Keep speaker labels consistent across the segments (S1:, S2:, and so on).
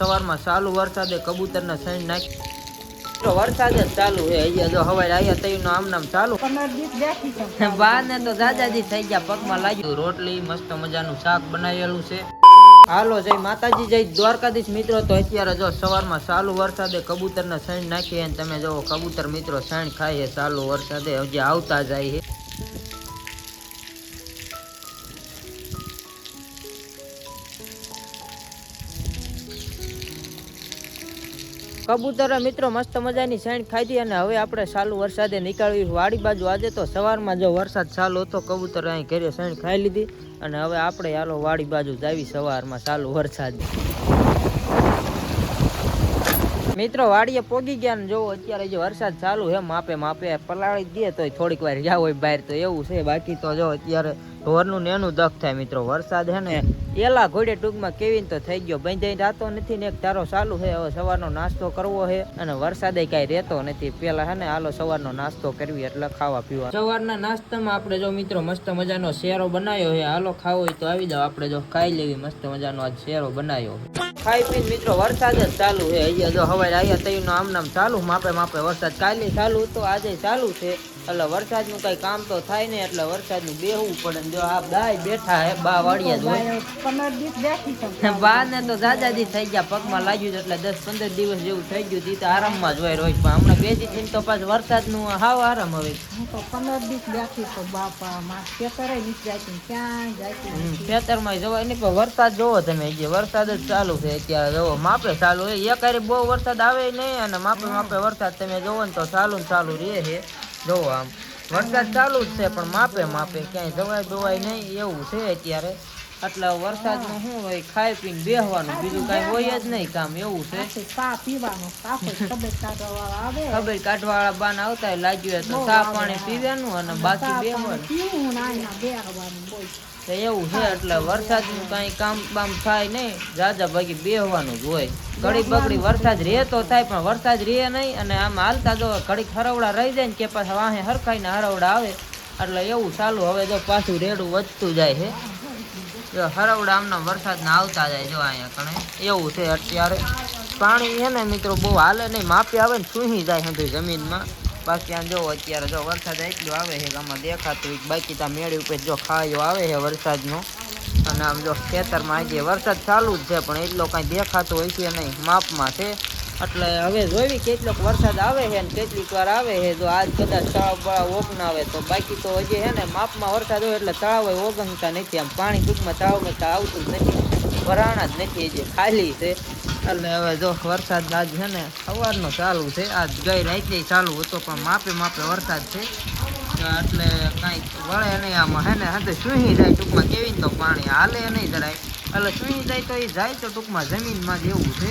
S1: સવારમાં ચાલુ વરસાદે કબૂતરને સૈન નાખી વરસાદ જ ચાલુ છે અહીંયા જો હવાઈ આયા તઈનો આમ નામ ચાલુ. બહાર ને તો દાદાજી થઈ ગયા પગમાં લાગ્યું. રોટલી મસ્ત મજાનું શાક બનાવેલું છે. હાલો જય માતાજી જય દ્વારકાધીશ મિત્રો. તો અત્યારે જો સવારમાં ચાલુ વરસાદે કબૂતરને સૈણ નાખીએ અને તમે જો કબૂતર મિત્રો સૈણ ખાઈએ ચાલુ વરસાદે હજી આવતા જાય છે. કબૂતરે મિત્રો મસ્ત મજાની શેણ ખાધી અને હવે આપણે ચાલુ વરસાદે નીકળવી વાડી બાજુ આજે તો સવારમાં જો વરસાદ ચાલુ હતો, કબૂતર અહીં ઘેરે શેણ ખાઈ લીધી અને હવે આપણે હાલો વાડી બાજુ જાવી સવારમાં ચાલુ વરસાદ. મિત્રો, વાડીએ પોગી ગયા ને જો અત્યારે જે વરસાદ ચાલુ છે, માપે માપે પલાળી દે તો થોડીક વાર જાવ હોય બહાર તો એવું છે. બાકી તો જો અત્યારે ઢોરનું નેનું દખ થાય મિત્રો, વરસાદ છે ને, એલા ઘોડે ટૂંકમાં કેવી તો થઈ ગયો. બંધાઈ રાતો નથી ને એક તારો ચાલુ છે હવે સવારનો નાસ્તો કરવો છે અને વરસાદે કાંઈ રહેતો નથી. પેલા છે ને, હાલો સવારનો નાસ્તો કરવી એટલે ખાવા પીવા. સવારના નાસ્તામાં આપણે જો મિત્રો મસ્ત મજાનો શેરો બનાવ્યો છે હાલો ખાવો હોય તો આવી જાવ આપણે જો ખાઈ લેવી મસ્ત મજાનો આજ શેરો બનાવ્યો ખાઈ પીને મિત્રો વરસાદ જ ચાલુ છે અહીંયા જો હવાઈ આવ્યા તઈનો આમ નામ ચાલુ, માપે માપે વરસાદ કાલે ચાલુ, તો આજે ચાલુ છે. એટલે વરસાદનું કઈ કામ તો થાય નહીં એટલે વરસાદનું બેહવું પડે. ને જો આ બાય બેઠા હે બા વાળિયા જ બા ને તો દાદાજી થઈ ગયા પગમાં લાગ્યું એટલે દસ પંદર દિવસ જેવું થઈ ગયું તી તો આરામમાં જ હોય રોજ. પણ હમણાં બે દી તો પાછું વરસાદનું હાવ આરામ હવે.
S2: તો પંદર દિવસ બેઠી તો બાપા. માં ને
S1: ખેતરમાં જવાય નહીં પણ વરસાદ જોવો તમે જે વરસાદ જ ચાલુ છે અત્યારે. જોવો માપે ચાલુ એ એક બહુ વરસાદ આવે નહીં અને માપે માપે વરસાદ તમે જોવો ને તો ચાલુ ને ચાલુ રહે છે. જોવો આમ વરસાદ ચાલુ જ છે, પણ માપે માપે ક્યાંય જવાય દોવાય નહીં, એવું છે અત્યારે. એટલે વરસાદનું શું હોય ખાઈ પીને બેહવાનું. બીજું કઈ હોય જ નહીં કામ એવું છે.
S2: તબિયત કાઢવા વાળા
S1: ખબર બાન આવતા લાગ્યું તો ચા પાણી પીવાનું અને બાકી બેહવાનું.
S2: ને
S1: તો એવું છે એટલે વરસાદનું કઈ કામ બામ થાય નહીં. જાજા ભાગી બેહવાનું જ હોય. ઘડી બગડી વરસાદ રહે તો થાય પણ વરસાદ રહે નહીં અને આમ હાલતા જો ઘડીક હરવડા રહી જાય ને કે પાછા વાહે હરખાઈને હરવડા આવે. એટલે એવું ચાલુ. હવે જો પાછું રેડું વધતું જાય છે. જો હરવડા વરસાદ વરસાદના આવતા જાય જો અહીંયા કણે. એવું છે અત્યારે. પાણી છે ને મિત્રો બહુ હાલે નહીં. માપી આવે ને સૂહી જાય બધું જમીનમાં. બાકી આમ જો અત્યારે જો વરસાદ એટલો આવે છે આમાં દેખાતું હોય. બાકી ત્યાં મેળી ઉપર જો ખાયો આવે છે વરસાદનો. અને આમ જો ખેતરમાં આજે વરસાદ ચાલુ જ છે, પણ એટલો કાંઈ દેખાતો હોય છે નહીં. માપમાં છે. એટલે હવે જોઈ કેટલોક વરસાદ આવે છે ને કેટલીક વાર આવે છે. જો આજ કદાચ તળાવ બળાવ ઓગણાવે તો બાકી તો હજી છે ને માપમાં વરસાદ હોય એટલે તળાવ ઓગણતા નથી આમ. પાણી ટૂંકમાં તળાવમાં તો આવતું જ નથી. ભરાણા જ નથી હજી, ખાલી છે. એટલે હવે જો વરસાદ આજ છે ને સવારનો ચાલુ છે. આજ ગઈ રાતે ચાલુ હતો, પણ માપે માપે વરસાદ છે. એટલે કાંઈક વળે નહીં આમાં. હે ને હા સુહી જાય ટૂંકમાં કેવી તો પાણી હાલે નહીં જરાય. એટલે સુહી જાય તો એ જાય તો ટૂંકમાં જમીનમાં જ એવું છે.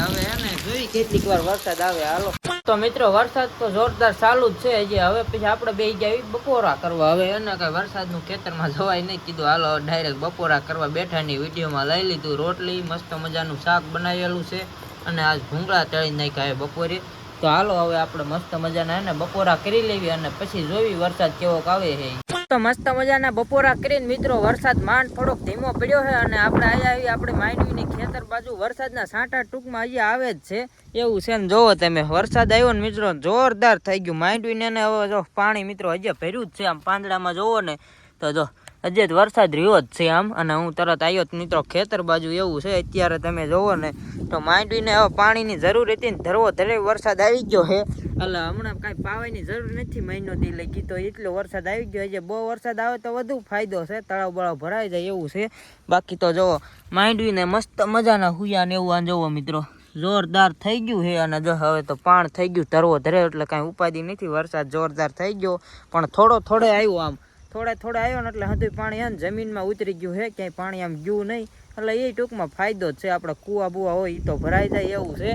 S1: હવે જોઈ કેટલીક વાર વરસાદ આવે, હાલો. તો મિત્રો, વરસાદ તો જોરદાર ચાલુ જ છે હજી. હવે પછી આપણે બે ગયા બપોરા કરવા. હવે એને કઈ વરસાદનું ખેતરમાં જવાય નહીં. કીધું, હાલો ડાયરેક્ટ બપોરા કરવા બેઠાની વિડીયોમાં લઈ લીધું રોટલી, મસ્ત મજાનું શાક બનાવેલું છે. અને આજ ભૂંગળા તળી નાખ્યા બપોરે. તો હાલો, હવે આપણે મસ્ત મજાના એને બપોરા કરી લેવી અને પછી જોવી વરસાદ કેવો આવે છે તો મસ્ત મજાના બપોરા કરીને મિત્રો, વરસાદ માંડ થોડોક ધીમો પડ્યો છે અને આપણે અહીંયા આવી આપણે માંડવીની બાજુ વરસાદના સાંટા ટૂંકમાં અહીંયા આવે જ છે. એવું છે ને જોવો તમે, વરસાદ આવ્યો ને મિત્રો, જોરદાર થઈ ગયું. માંડવીને હવે જો પાણી મિત્રો હજી ભર્યું જ છે. આમ પાંદડામાં જોવો ને તો જો હજી વરસાદ રહ્યો જ છે આમ. અને હું તરત આવ્યો જ મિત્રો ખેતર બાજુ એવું છે. અત્યારે તમે જોવો ને તો માંડવીને હવે પાણીની જરૂર હતી ને ધરવો ધરે વરસાદ આવી ગયો છે. એટલે હમણાં કાંઈ પાવાની જરૂર નથી મહિનો દી લઈ કીધો એટલો વરસાદ આવી ગયો છે. બહુ વરસાદ આવે તો વધુ ફાયદો છે. તળાવ બળાવ ભરાઈ જાય એવું છે. બાકી તો જોવો, માંડવીને મસ્ત મજાના હુયા ને એવું આ જોવો મિત્રો. જોરદાર થઈ ગયું છે અને જો હવે તો પાણ થઈ ગયું ધરવો ધરે એટલે કાંઈ ઉપાધિ નથી. વરસાદ જોરદાર થઈ ગયો. પણ થોડો થોડો આવ્યો આમ. થોડે થોડા આવ્યો ને એટલે હજુ પાણી આમ જમીનમાં ઉતરી ગયું છે ક્યાંય પાણી આમ ગયું નહીં. એટલે એ ટૂંકમાં ફાયદો જ છે, આપણે કૂવા બુવા હોય એ તો ભરાઈ જાય એવું છે.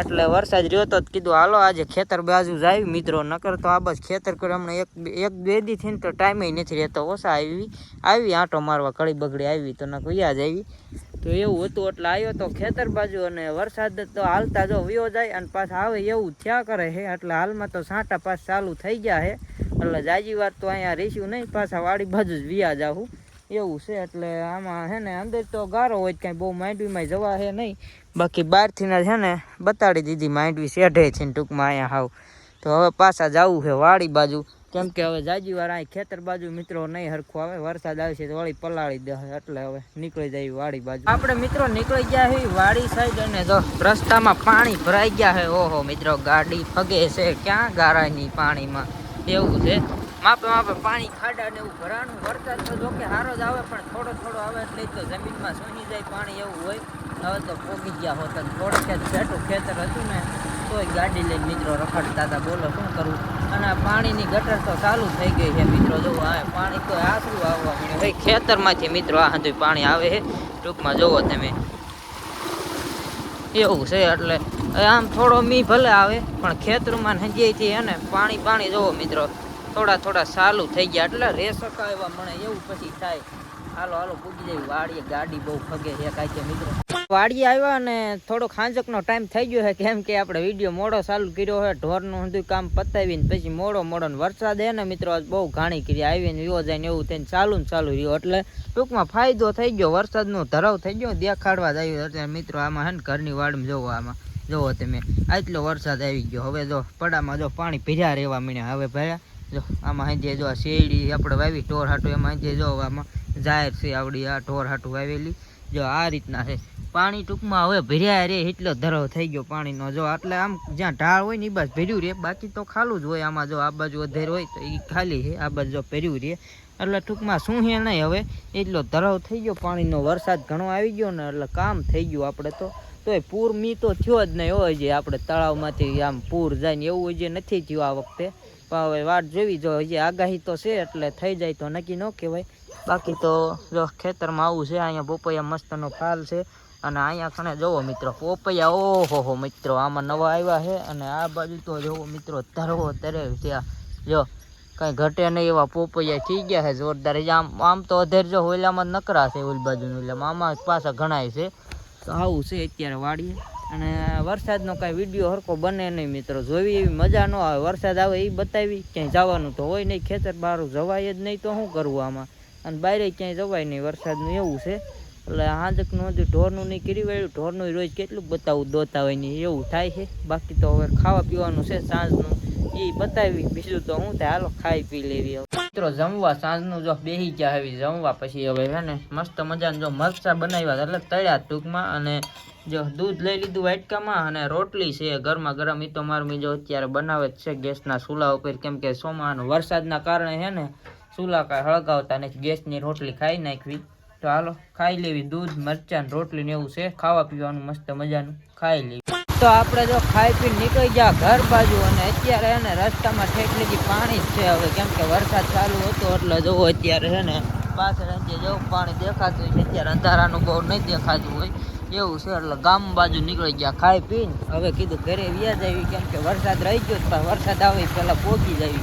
S1: એટલે વરસાદ રહ્યો તો જ કીધું, હાલો, આજે ખેતર બાજુ જાય મિત્રો, નકર તો આ બસ ખેતર કરે હમણાં એક એક બે દી થઈને તો ટાઈમે નથી રહેતો. ઓછા આવી આવી આંટો મારવા કળી બગડી આવી તો નકર યાદ આવી. તો એવું હતું, એટલે આવ્યો તો ખેતર બાજુ અને વરસાદ તો હાલતા જો વયો જાય અને પાછા આવે એવું થયા કરે છે એટલે હાલમાં તો સાંટા પાસ ચાલુ થઈ ગયા છે એટલે જાજી વાર તો અહીંયા રહીશું નહીં, પાછા વાડી બાજુ જ વિયા જાઉં એવું છે એટલે આમાં હે ને અંદર તો ગારો હોય કાંઈ, બહુ માંડવીમાં જવા હે નહીં. બાકી બહારથી છે ને બતાડી દીધી માંડવી શેઢે છે ટૂંકમાં અહીંયા હાવ. તો હવે પાછા જવું છે વાડી બાજુ. કેમ કે હવે જાજી વાર અહીં ખેતર બાજુ મિત્રો નહીં હરખું આવે, વરસાદ આવશે તો વળી પલાળી દે એટલે હવે નીકળી જાય વાડી બાજુ. આપણે મિત્રો નીકળી ગયા છે વાડી સાઈડ અને જો રસ્તામાં પાણી ભરાઈ ગયા છે ઓહો મિત્રો ગાડી ફગે છે, ક્યાં ગારાની પાણીમાં? એવું છે. માપે માપે પાણી ખાડા ને એવું ભરાનું વરસાદ તો જો કે સારો જ આવે, પણ થોડો થોડો આવે એટલે તો જમીનમાં સોની જાય પાણી એવું હોય. હવે તો પોગી ગયા હોત થોડેક જ છેટું ખેતર હતું ને, તોય ગાડી લઈને મિત્રો રખડતા હતા. બોલો, શું કરવું અને પાણીની ગટર તો ચાલુ થઈ ગઈ છે મિત્રો. જોવો આ પાણી તો આશરું આવવા મળ્યું. ભાઈ ખેતરમાંથી મિત્રો આ હતું પાણી આવે છે. ટૂંકમાં જોવો તમે. એવું છે એટલે આમ થોડો મી ભલે આવે, પણ ખેતરમાં હંજીથી હે ને પાણી પાણી જોવો મિત્રો. થોડા થોડા ચાલુ થઈ ગયા, એટલે રે એવા મને એવું પછી થાય. હાલો હાલો, પૂગી જાય. વાડીએ ગાડી બહુ ફગે છે, કાંઈ છે મિત્રો. વાડીએ આવ્યા અને થોડો ખાંજકનો ટાઈમ થઈ ગયો છે, કેમ કે આપણે વીડિયો મોડો ચાલુ કર્યો હોય ઢોરનું બધું કામ પતાવીને પછી મોડો મોડો ને વરસાદ હે ને મિત્રો બહુ ઘાણી કરી આવીને વિવો જાય ને એવું થઈને ચાલુ ને ચાલુ રહ્યો. એટલે ટૂંકમાં ફાયદો થઈ ગયો, વરસાદનો ધરાવ થઈ ગયો, દેખાડવા જ આવ્યો અત્યારે મિત્રો, આમાં હે ને ઘરની વાડમાં જોવો આમાં. જોવો તમે આટલો વરસાદ આવી ગયો. હવે જો પડામાં જો પાણી ભીજા રહેવા મીણ્યા હવે ભર્યા જો આમાં જે જો શેરડી આપણે વાવી, ઢોર હાટું એમાં જે જો આમાં જાહેર છે આવડી આ ઢોર હાટું વાવેલી. જો આ રીતના છે. પાણી ટૂંકમાં હવે ભર્યા રે એટલો ધરાવ થઈ ગયો પાણીનો. જો એટલે આમ જ્યાં ઢાળ હોય ને એ બાજુ ભર્યું રે બાકી તો ખાલું જ હોય. આમાં જો આ બાજુ વધેર હોય તો એ ખાલી છે. આ બાજુ જો ભર્યું રે એટલે ટૂંકમાં શું હે નહીં હવે? એટલો ધરાવ થઈ ગયો. પાણીનો વરસાદ ઘણો આવી ગયો ને એટલે કામ થઈ ગયું આપણે તો. તોય પૂર મી તો થયો જ નહીં હોય જે આપણે તળાવમાંથી આમ પૂર જાય ને એવું જે નથી થયું આ વખતે. પણ હવે વાટ જોવી જો, હજી આગાહી તો છે, એટલે થઈ જાય તો નક્કી ન કહેવાય. બાકી તો જો ખેતરમાં આવું છે, અહીંયા પોપૈયા મસ્તનો ફાલ છે. અને અહીંયા કણે જોવો મિત્રો, પોપૈયા, ઓહો હો મિત્રો, આમાં નવા આવ્યા છે. અને આ બાજુ તો જોવો મિત્રો તરવો તરે ત્યાં. જો, કાંઈ ઘટે નહીં એવા પોપૈયા થઈ ગયા છે, જોરદાર. આમ આમ તો અધેર જો ઓલામાં જ નકરા છે, ઓલી બાજુનું, એટલે આમાં પાછા ઘણાય છે. તો આવું છે અત્યારે વાડીએ. અને વરસાદનો કાંઈ વીડિયો હરકો બને નહીં મિત્રો. જોવી એવી મજા ન આવે. વરસાદ આવે એ બતાવી. ક્યાંય જવાનું તો હોય નહીં. ખેતર બહાર જવાય જ નહીં તો શું કરવું આમાં? અને બહાર ક્યાંય જવાય નહીં. વરસાદનું એવું છે. એટલે હાજકનું હજુ ઢોરનું નહીં કરી વળ્યું. ઢોરનું રોજ કેટલું બતાવું દોતા હોય નહીં એવું થાય છે. બાકી તો હવે ખાવા પીવાનું છે, સાંજનું. એ બતાવી, બીજું તો હું ચાલો ખાઈ પી લેવી હવે. મિત્રો, જમવા સાંજનું જો બેહી ગયા આવી જમવા પછી હવે હે ને, મસ્ત મજાનું જો મરચા બનાવ્યા એટલે તળ્યા ટૂંકમાં અને જો દૂધ લઈ લીધું વાટકામાં અને રોટલી છે, ગરમા ગરમ. એ તો મારું બીજો અત્યારે બનાવે જ છે, ગેસના ચૂલા ઉપર, કેમ કે સોમાનો વરસાદના કારણે હે ને, ચૂલા કાંઈ હળગાવતા નથી, ગેસની રોટલી ખાઈ નાખવી. તો હાલો, ખાઈ લેવી દૂધ, મરચાં રોટલી ને એવું છે. ખાવા પીવાનું મસ્ત મજાનું. ખાઈ લેવી. તો આપણે જો ખાઈ પી નીકળી ગયા ઘર બાજુ અને અત્યારે છે ને રસ્તામાં ઠેક લગી પાણી જ છે હવે. કેમ કે વરસાદ ચાલુ હતો એટલે જોવો અત્યારે છે ને પાછળ જે જેવું પાણી દેખાતું છે અત્યારે અંધારાનું બહુ નહીં દેખાતું હોય. એવું છે એટલે ગામ બાજુ નીકળી ગયા ખાઈ પીને. હવે કીધું ઘરે વ્યાજ આવી. કેમ કે વરસાદ રહી ગયો વરસાદ આવે પહેલાં પહોંચી જાય